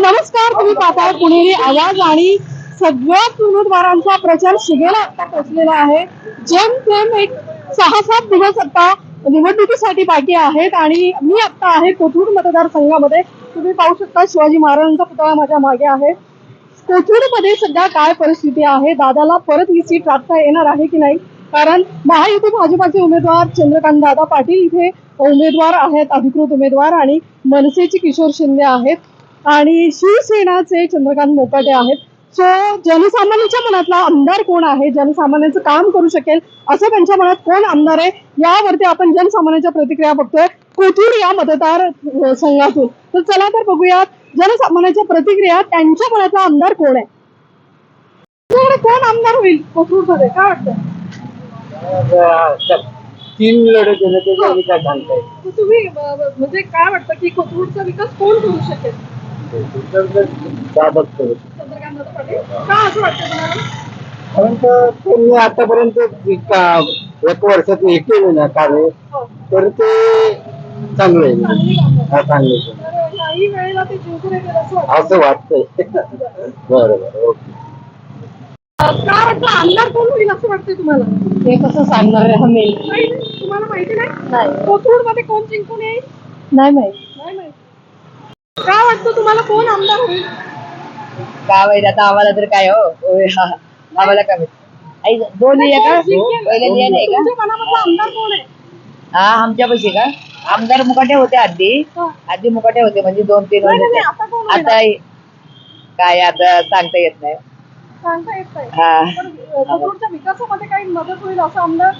नमस्कार तुम्ही पाहताय पुणेरी आवाज आणि सगळ्याच उमेदवारांचा प्रचार शिगेला आता पोहोचलेला आहे. जेम एक सहा सात दिवस आता निवडणुकीसाठी बाकी आहेत आणि मी आता आहे कोथरूड मतदारसंघामध्ये. तुम्ही पाहू शकता शिवाजी महाराजांचा पुतळा माझ्या मागे आहे. कोथरूडमध्ये सध्या काय परिस्थिती आहे? दादाला परत ही सीट राखता येणार आहे की नाही? कारण महायुती भाजपाचे उमेदवार चंद्रकांत दादा पाटील इथे उमेदवार आहेत अधिकृत उमेदवार आणि मनसेचे किशोर शिंदे आहेत आणि शिवसेनाचे चंद्रकांत मोकाटे आहेत. सो जनसामान्यांच्या मनातला आमदार कोण आहे? जनसामान्यांचं काम करू शकेल असं त्यांच्या मनात कोण आमदार आहे? यावरती आपण जनसामान्यांच्या प्रतिक्रिया बघतोय. कोथरूड या मतदार संघातून. तर चला तर बघूयात जनसामान्यांच्या प्रतिक्रिया त्यांच्या मनातला आमदार कोण आहे? कोण आमदार होईल कोथरूडमध्ये काय वाटतं तीन लढत झाले त्याच्या काय सांगताय तर तुम्ही म्हणजे काय वाटतं की कोथरूडचा विकास कोण करू शकेल? का असं वाटतं तुम्हाला? परंतु त्यांनी आतापर्यंत एक वर्षात हे केले ना कार्य हो. तर ते चांगलं आहे चांगली कामं. हा चांगलं आहे. तर याही वेळेला ते जिंकून येतील असं वाटतं. असं वाटतंय. बरं बरं. ओके. काय वाटतं आमदार कोण होईल असं वाटतंय तुम्हाला? ते कसं सांगणार आहे नाही नाही, तुम्हाला माहिती नाही? नाही. कोथरूडमध्ये कोण जिंकून येईल? नाही माहीत. नाही माहिती. काय वाटतं तुम्हाला कोण आमदार होईल? काय माहीत आता आम्हाला तर काय हो? होय, हा. आम्हाला काय माहीत. आई दोन्ही आहे का कोण जिंकेल? पहिले आहे का तुमच्या मनामधला आमदार कोण आहे? हा आमच्या पैसे का? आमदार मुकाटे होते आधी. हा. आधी मुकाटे होते म्हणजे दोन तीन नाही, वर्ष नाही, आता कोण होईल? आता काय आता सांगता येत नाही. सांगता येत नाही हा. पण अ, कोथरूडच्या विकासामध्ये काही मदत होईल असं आमदार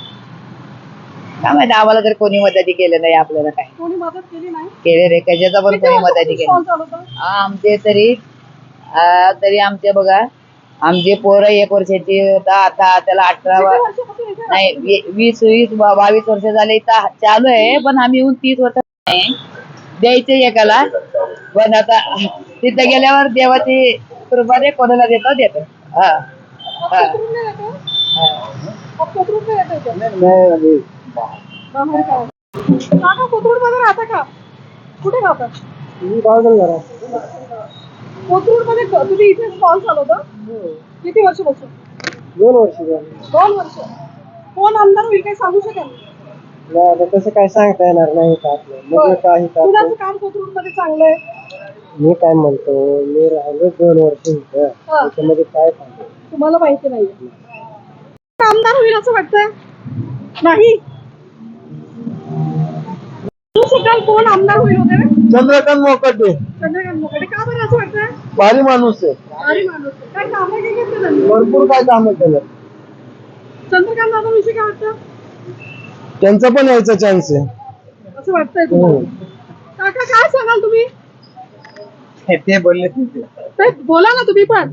काय माहिती आम्हाला तर कोणी मदती केलं नाही आपल्याला काय. कोणी मदत केली नाही? केले रे कशाचा पण किती कोणी मदती वर्षापासून केली stall चालवतं? आमचे तरी आ, तरी आमचे बघा आमचे पोरं एक वर्षाची होता आता त्याला अठरा किती वा- वर्षापासून इथे नाही? वी- वीस वीस बा- बावीस वर्ष झाले इथं चालू आहे पण आम्ही येऊन तीस वर्ष नाही. द्यायचे एकाला पण आता तिथं गेल्यावर देवाची कृपाने कोणाला देतो देतो. हा. हा. हा. नाही, काय? काका कोथरूडमध्ये राहता का? कुठे राहता? मी जरा. तुम्ही इथे स्टॉल चालवता? किती वर्षापासून? दोन वर्ष झाली. दोन वर्ष. कोण आमदार होईल काही सांगू शकाल? नाही आता तसं काय सांगता येणार नाही का आपलं? काही का कुणाचं काम कोथरूडमध्ये चांगलं आहे? मी काय म्हणतो मी राहिलो दोन वर्ष इथं. त्याच्यामध्ये काय सांगतो तुम्हाला माहिती नाही. आमदार होईल असं वाटतंय? नाही. तू कोण आमदार होईल वगैरे? चंद्रकांत मोकाटे. चंद्रकांत मोकाटे. का बरं असं वाटतंय? भारी माणूस आहे. अरे माणूस. काय कामं केली आहेत का त्यांनी? भरपूर काय काम केलं. चंद्रकांत दादा विषयी काय वाटतं? त्यांचा पण यायचा चान्स आहे. असं वाटतंय तुम्हाला? काका काय सांगाल तुम्ही? ते बोलले ते बोला ना तुम्ही पण.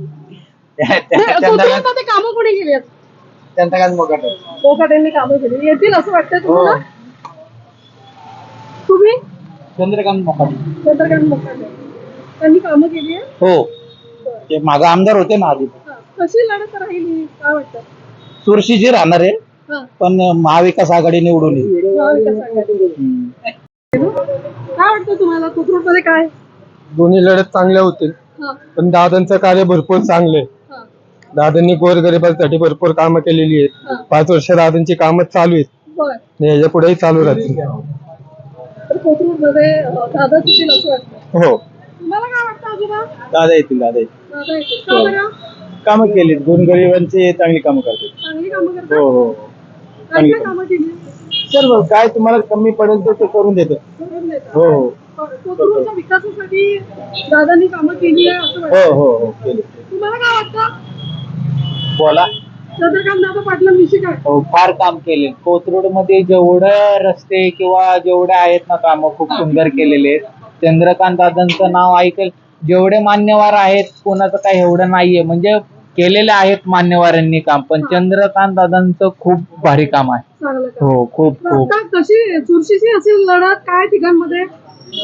कोथरूडमध्ये कामं कोणी केली आहेत? चंद्रकांत मोकाटे मोकाटेंनी कामं केली. येतील असं वाटतंय हो. तुम्हाला? तुम्ही? चंद्रकांत मोकाटे. चंद्रकांत मोकाटे. त्यांनी कामं केली आहे हो. ते माझा आमदार होते ना आधी. हा. कशी लढत राहिली? काय वाटतं? चुरशीची राहणार आहे. हा. पण महाविकास आघाडी निवडून येईल. काय वाटतं तुम्हाला? कोथरूडमध्ये काय? दोन्ही लढत चांगल्या होतील. हा, पण दादांचं कार्य भरपूर चांगलं आहे हा, दादांनी गोरगरिबांसाठी भरपूर कामं केलेली हा. आहेत पाच वर्ष दादांची कामं चालू आहेत. बरं. आणि याच्या पुढेही चालू राहतील. तर कोथरूडमध्ये दादा येतील असं वाटतं. हो. तुम्हाला काय वाटतं आजोबा? दादा येतील दादा येतील. दादा येतील. का बरं? कामं केली गोरगरिबांची चांगली कामं करतात. चांगली कामं करतात? हो हो. काय काय कामं केली? सर्व काय तुम्हाला कमी पडेल ते ते करून देतो. करून. हो हो. कोथरूडच्या विकासासाठी दादांनी कामं केली आहे असं हो वाटतं. हो हो केले. तुम्हाला काय वाटतं? बोला. चंद्रकांत दादा पाटलांविषयी काय? हो फार काम केले. कोथरूडमध्ये जेवढं रस्ते किंवा जेवढे आहेत ना कामं खूप सुंदर केलेले आहेत. चंद्रकांत दादांचं नाव ऐकेल. जेवढे मान्यवर आहेत कोणाचं काही एवढं नाहीये. म्हणजे केलेले आहेत मान्यवरांनी काम पण चंद्रकांत दादांचं खूप भारी काम आहे. चांगलं काम. हो खूप खूप. आता कशी चुरशीची असेल लढत काय तिघांमध्ये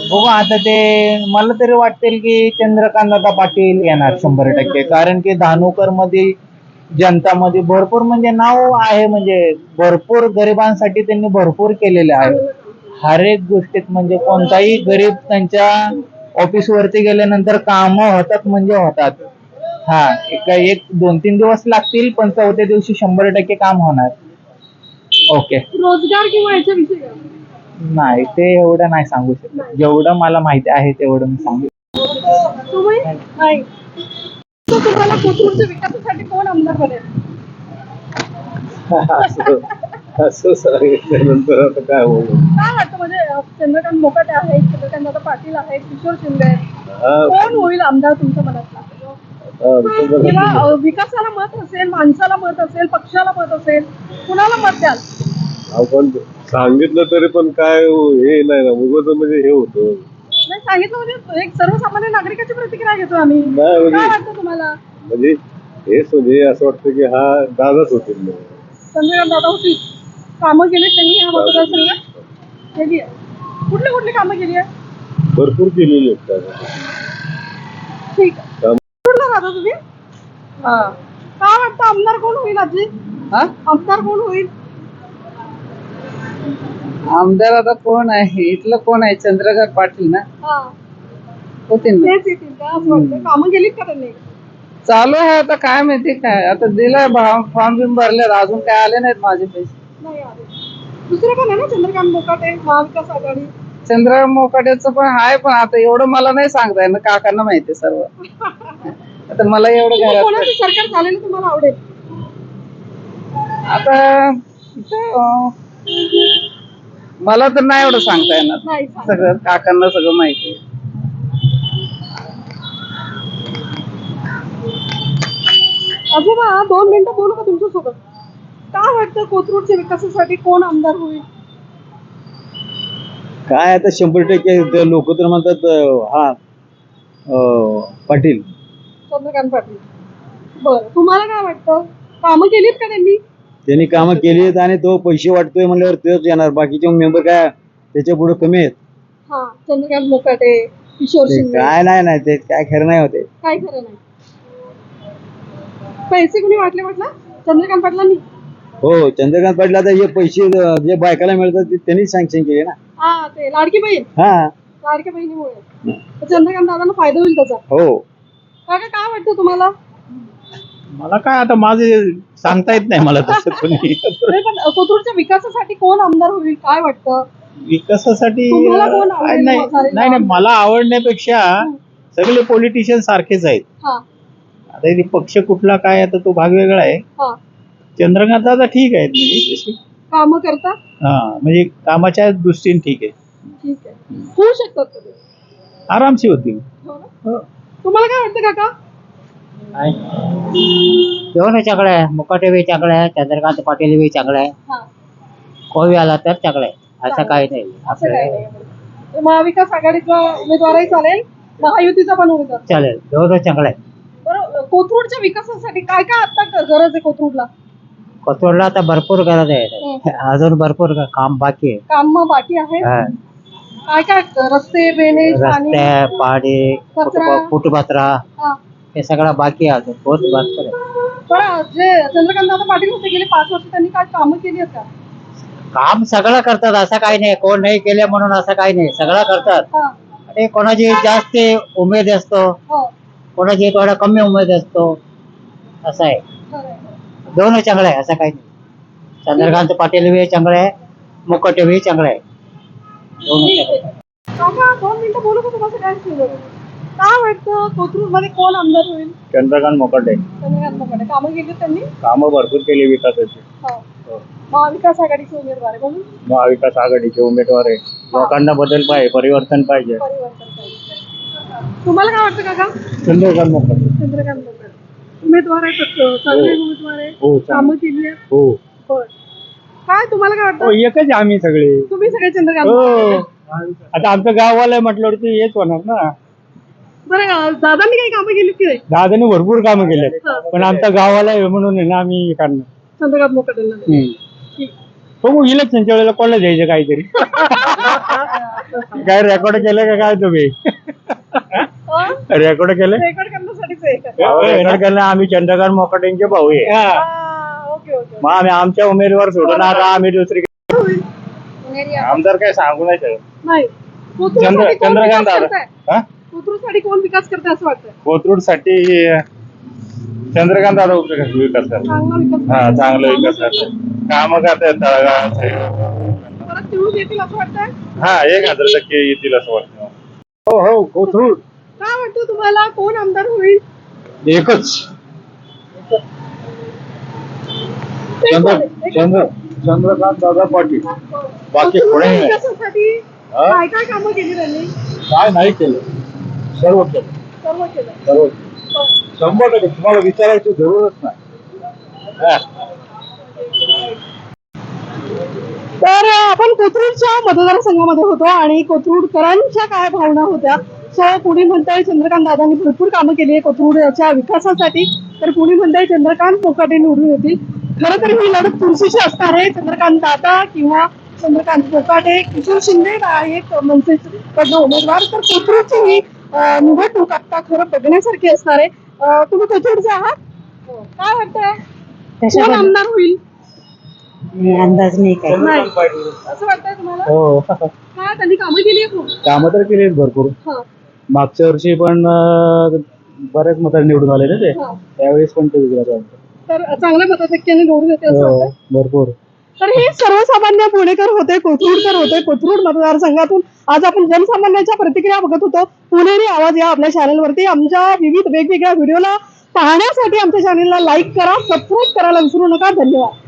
बघू आता ते मला तरी वाटेल की चंद्रकांत दादा पाटील येणार शंभर टक्के. कारण की धानोकरमध्ये जनतामध्ये भरपूर म्हणजे नाव आहे म्हणजे भरपूर गरिबांसाठी त्यांनी भरपूर केलेले आहे. हर एक गोष्टीत म्हणजे कोणताही गरीब त्यांच्या ऑफिस वरती गेल्यानंतर काम होतात म्हणजे होतात. हा एक एक दोन तीन दिवस लागतील पण चौथ्या दिवशी शंभर टक्के काम होणार. ओके रोजगार किंवा याच्याविषयी? नाही ते एवढं नाही सांगू शकत. जेवढं मला माहिती आहे तेवढं मी सांगू तुम्ही? नाही. तर तुम्हाला कोथरूडच्या विकासासाठी कोण आमदार बनेल? असं. सांगितल्यानंतर आता काय बोलू काय वाटतं? म्हणजे अं, चंद्रकांत मोकाटे आहेत चंद्रकांत दादा पाटील आहेत किशोर शिंदे आहेत. हा, कोण होईल आमदार तुमच्या आमचं किंवा विकासाला मत असेल माणसाला मत असेल पक्षाला मत असेल कुणाला मत द्याल? आपण सांगितलं तरी पण काय हे नाही ना उगाच म्हणजे हे होतं. नाही सांगितलं म्हणजे एक सर्वसामान्य नागरिकाची प्रतिक्रिया घेतो आम्ही. नाही म्हणजे- काय वाटतं तुम्हाला? म्हणजे हेच म्हणजे असं वाटतं की हा दादाच होतील मग. चंद्रकांत दादा होती. कामं केली त्यांनी या मतदारसंघात. केली आहे. कुठली कुठली कामं केली आहे भरपूर केलेली आहेत दादा. ठीक आहे. काम- कुठला राहता तुम्ही? काय वाटतं आमदार कोण होईल आजी? आमदार कोण होईल? आमदार आता कोण आहे? इथलं कोण आहे? चंद्रकांत पाटील ना? हा. होतील कामं का त्यांनी? चालू आहे आता. काय माहिती काय? आता दिलंय फॉर्म बिम भरले अजून काय आले नाहीत माझे पैसे. नाही आले. दुसरं पण आहे ना? चंद्रकांत मोकाटे महाविकास आघाडी. चंद्र मोकाट्याचं पण आहे पण आता एवढं मला नाही सांगता येणार. काकांना माहिती सर्व. आता मला एवढं सरकार झालेलं तुम्हाला आवडेल? आता इथं, अं, मला तर नाही एवढं सांगता येणार. नाही सांग. सगळं काकांना सगळं माहिती आहे. आजोबा दोन मिनिटं बोलू का तुमच्यासोबत? काय वाटतं कोथरूडच्या विकासासाठी कोण आमदार होईल? काय आता शंभर टक्के लोक तर म्हणतात अं, हा अं, पाटील. चंद्रकांत पाटील बरं तुम्हाला काय वाटतं? कामं केलीत का त्यांनी? त्यांनी कामं केली आहेत आणि तो पैसे वाटतोय म्हणल्यावर तेच येणार. बाकीचे मेंबर काय त्याच्या पुढे कमी आहेत. हा चंद्रकांत मोकाटे किशोर ते शिंदे. काय नाही नाही ते काय खरं नाही होते. काय खरं नाही? पैसे कुणी वाटले म्हटलं? चंद्रकांत पाटलांनी? हो चंद्रकांत पाटील आता हे पैसे अं, जे बायकाला मिळतात ते त्यांनीच सँक्शन केले ना. हा ते लाडकी बहीण? हा. लाडक्या बहिणीमुळे. तर चंद्रकांत दादांना फायदा होईल त्याचा. हो. काका काय वाटतं तुम्हाला? मला काय आता माझे सांगता येत नाही मला तसं कोणी. नाही पण कोथरूडच्या विकासासाठी कोण आमदार होईल काय वाटतं? विकासासाठी तुम्हाला कोण नाही? नाही नाही, मला आवडण्यापेक्षा सगळे पॉलिटिशियन सारखेच आहेत. हा. आता इथे पक्ष कुठला काय आता तो भाग वेगळा आहे. हा. चंद्रकांत दादा ठीक आहेत. म्हणजे. कामं करता हा म्हणजे कामाच्या दृष्टीने ठीक आहे. ठीक आहे. होऊ शकतात? आरामशी होतील. हो ना? तुम्हाला काय वाटतं काका? दोन चांगलं आहे. मुकाटे बी चांगलं आहे. चंद्रकांत पाटील बी चांगलं आहे. हा. कोणी आला तर चांगलं आहे. असं काही नाही. असं काय आपलं नाही. महाविकास आघाडीचा उमेदवारही चालेल. महायुतीचा पण उमेदवार. चालेल. दोन चांगलं आहे. बरं कोथरूडच्या विकासासाठी काय काय आता ग- गरज आहे कोथरूडला? कोथरूडला आता भरपूर गरज आहे. अजून भरपूर काम बाकी आहे. काम बाकी आहे हा. काय काय रस्ते पाणी रस्ते पाणी? कचरा. फुटपात्रा. हा. हे सगळं बाकी आहे अजून. बहुत भरपूर आहे. बरं जे चंद्रकांत दादा पाटील होते गेले पाच वर्ष त्यांनी काय कामं केली आहेत का काम सगळं करतात असं काही नाही. कोण नाही केले म्हणून असं काही नाही. सगळं करतात. हा. आणि कोणाची जास्त उमेद असतो. हो. कोणाची थोडा कमी उमेद असतो. असं आहे. खरं आहे. दोन चांगलं आहे असं काही नाही. चंद्रकांत पाटील बी चांगलं आहे मुकटे बी दोन चांगलं आहे. काका दोन मिनिटं बोलू का तुम्हाला? काय सुरू काय वाटतं? कोथरूडमध्ये कोण आमदार होईल? चंद्रकांत मोकाटे. चंद्रकांत मोकाटे. कामं केली त्यांनी? कामं भरपूर केली विकासाची. हो. महाविकास आघाडीचे उमेदवार आहे. म्हणून महाविकास आघाडीचे उमेदवार आहे. लोकांना बदल पाहिजे परिवर्तन पाहिजे. परिवर्तन पाहिजे. तुम्हाला काय वाटतं काका? चंद्रकांत मोकाटे. चंद्रकांत मोकाटे. उमेदवार तसं, चांगले उमेदवार आहे हो, चांगले. कामं केली आहेत. हो. काय तुम्हाला काय वाटतं? एकच आम्ही सगळे. तुम्ही सगळे चंद्रकांत हो. आता आमचं गाववाला म्हटल्यावरती हेच होणार ना. बरं अं, दादांनी काही कामं केली की नाही? दादाने भरपूर कामं केले हा. पण आमचा गावाला आहे म्हणून आहे ना आम्ही हे करणार. चंद्रकांत मोकाटेंना हम्म. बघू इलेक्शनच्या वेळेला कोणाला द्यायचं काहीतरी? काय रेकॉर्ड केलं का काय तुम्ही? रेकॉर्ड केलं? रेकॉर्ड करण्यासाठीच आहे. का? रेकॉर्ड केलं. आम्ही चंद्रकांत मोकाटेंचे भाऊ आहे. हा, मग आम्ही आमच्या उमेदवार सोडून आता आम्ही दुसरी आमदार काय सांगू नाही शकत. नाही. कोथरूडमध्ये कोण चंद्रकांत दादा. करताय? हा? कोथरूडसाठी कोण विकास करते असं वाटतं कोथरूडसाठी चंद्रकांत दादा विकास विकास करतात. चांगला विकास हा चांगला विकास करतात. काम करतात. तळागाळात परत निवडून येतील असं वाटतं हा एक हजार टक्के येतील असं वाटतं. हो हो कोथरूड. काय वाटतं तुम्हाला? कोण आमदार होईल? एकच ते चंद्र? चंद्र चंद्रकांत दादा पाटील. बाकी कोणी नाही. विकासासाठी हा? काय काय कामं केली त्यांनी? काय नाही केलं. सर्व केलं. सर्व केलं. सर्व शंभर टक्के. तुम्हाला विचारायची जरूरच नाही. हा. तर आपण कोथरूडच्या मतदारसंघामध्ये होतो आणि कोथरूडकरांच्या काय भावना होत्या? सो कुणी म्हणताय चंद्रकांत दादांनी भरपूर कामं केली आहे कोथरूडच्या विकासासाठी. तर कुणी म्हणताय चंद्रकांत कोकाटे निवडून येतील. खरं तर ही लढत चुरशीची असणार आहे. चंद्रकांत दादा किंवा चंद्रकांत कोकाटे किशोर शिंदे आहेत मनसेकडनं उमेदवार तर कोथरूडची ही निवडणूक आता खरं बघण्यासारखी असणार आहे. अं, तुम्ही कोथरूडचे आहात? काय वाटतंय? कोण आमदार होईल? अंदाज नाही काय? नाही. असं वाटतंय तुम्हाला? हो. त्यांनी कामं केली खूप कामं तर केली भरपूर. हा, मागच्या वर्षी पण बऱ्याच मतांनी निवडून आले ना ते. हा. त्यावेळेस पण ते गुजरात वाटतं. तर चांगल्या मताधिक्याने निवडून येते असं हो वाटतं भरपूर. तर हे सर्वसामान्य पुणेकर होते कोथरूडकर होते. कोथरूड मतदारसंघातून आज आपण जनसामान्यांच्या प्रतिक्रिया बघत होतो. पुणेरी आवाज या आपल्या चॅनलवरती आमच्या विविध वेगवेगळ्या व्हिडिओला पाहण्यासाठी आमच्या चॅनलला लाईक करा सबस्क्राईब करायला विसरू नका. धन्यवाद.